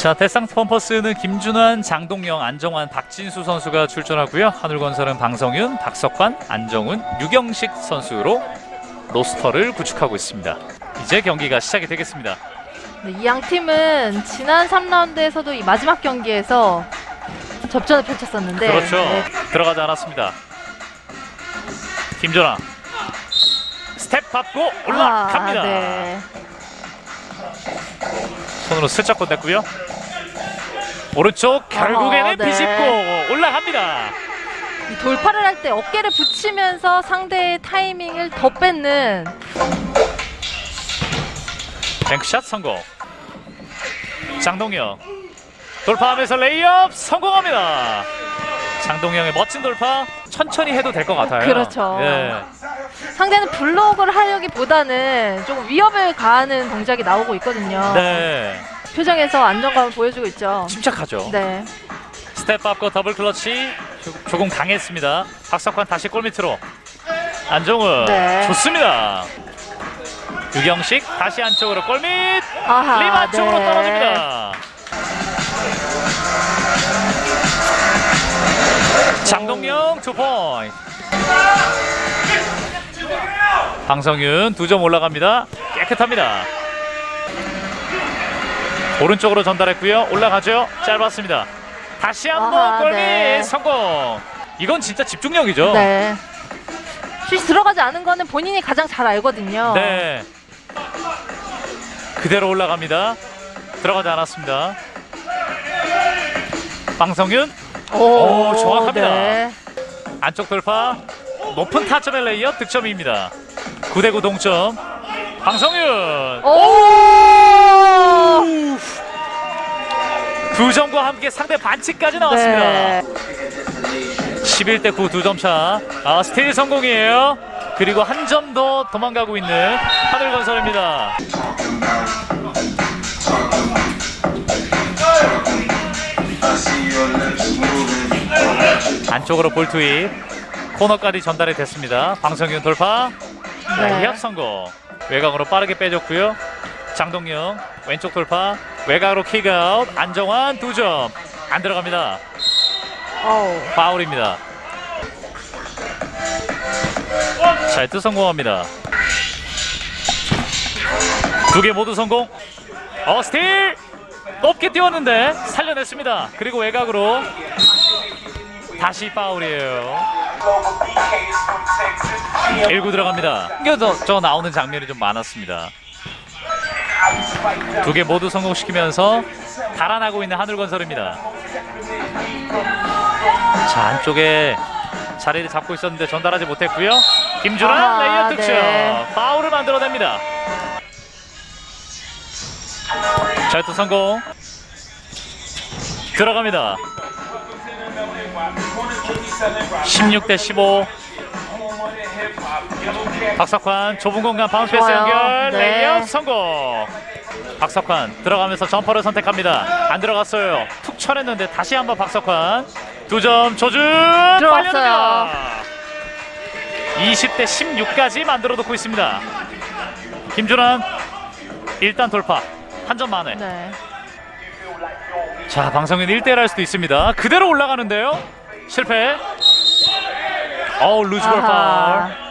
자 대상 펌퍼스는 김준환, 장동영, 안정환, 박진수 선수가 출전하고요. 하늘건설은 방성윤, 박석환, 안정훈, 유경식 선수로 로스터를 구축하고 있습니다. 이제 경기가 시작이 되겠습니다. 네, 이양 팀은 지난 3라운드에서도 이 마지막 경기에서 접전을 펼쳤었는데 그렇죠. 네, 들어가지 않았습니다. 김준환 스텝 밟고 올라갑니다. 아, 네. 손으로 슬쩍 건넸고요. 오른쪽 결국에는 어, 네. 비집고 올라갑니다. 이 돌파를 할 때 어깨를 붙이면서 상대의 타이밍을 더 뺏는 뱅크샷 성공. 장동영 돌파하면서 레이업 성공합니다. 장동영의 멋진 돌파 천천히 해도 될 것 같아요. 그렇죠. 예. 상대는 블록을 하려기보다는 조금 위협을 가하는 동작이 나오고 있거든요. 네. 표정에서 안정감을 보여주고 있죠. 침착하죠. 네. 스텝 밟고 더블 클러치 조- 조금 강했습니다. 박석환 다시 골 밑으로 안정훈 네. 좋습니다. 유경식 다시 안쪽으로 골밑 아하. 리바 쪽으로 네. 떨어집니다. 장동영 두 포인트. 방성윤 두 점 올라갑니다. 깨끗합니다. 오른쪽으로 전달했고요. 올라가죠. 짧았습니다. 다시 한번 아하, 골밑 네. 성공. 이건 진짜 집중력이죠. 네. 슛이 들어가지 않은 거는 본인이 가장 잘 알거든요. 네. 그대로 올라갑니다. 들어가지 않았습니다. 방성윤 오, 정확합니다. 네. 안쪽 돌파 높은 타점의 레이업 득점입니다. 9대9 동점. 방성윤 오! 두 점과 함께 상대 반칙까지 나왔습니다. 네. 11대 9 두 점 차. 아, 스틸 성공이에요. 그리고 한 점 더 도망가고 있는 하늘건설입니다. 안쪽으로 볼 투입. 코너까지 전달이 됐습니다. 방성윤 돌파. 네. 레이업 성공. 외곽으로 빠르게 빼줬고요. 장동영 왼쪽 돌파. 외곽으로 킥아웃. 안정환 두 점. 안 들어갑니다. 어우. 파울입니다. 잘트 성공합니다. 두 개 모두 성공. 어 스틸 높게 뛰었는데 살려냈습니다. 그리고 외곽으로 다시 파울이에요. 1구 들어갑니다. 저 나오는 장면이 좀 많았습니다. 두 개 모두 성공시키면서 달아나고 있는 하늘건설입니다. 자 안쪽에 자리를 잡고 있었는데 전달하지 못했고요. 김준환 아하, 레이업 득점 네. 파울을 만들어냅니다. 잘투 성공 들어갑니다. 16 대 15 박석환 좁은 공간 바운스 패스 좋아요. 연결. 네. 레이업 성공. 박석환 들어가면서 점퍼를 선택합니다. 안 들어갔어요. 툭 쳐냈는데 다시 한번 박석환. 두 점 조준. 들어갔어요. 빨려듭니다. 20대 16까지 만들어 놓고 있습니다. 김준환 일단 돌파. 한 점 만에 네. 자 방성윤 1대1 할 수도 있습니다. 그대로 올라가는데요. 실패. 어우 루즈볼 아하. 파울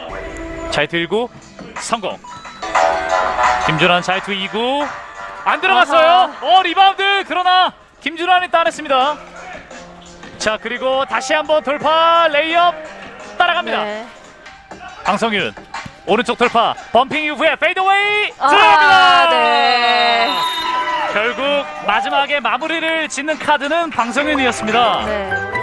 자이트 1구 성공 김준환 자이트 2구 안 들어갔어요 아하. 어 리바운드 그러나 김준환이 따냈습니다 자 그리고 다시 한번 돌파 레이업 따라갑니다 네. 방성윤 오른쪽 돌파 범핑 이후에 페이드웨이 아, 들어갑니다 네. 결국 마지막에 마무리를 짓는 카드는 방성윤이었습니다 네.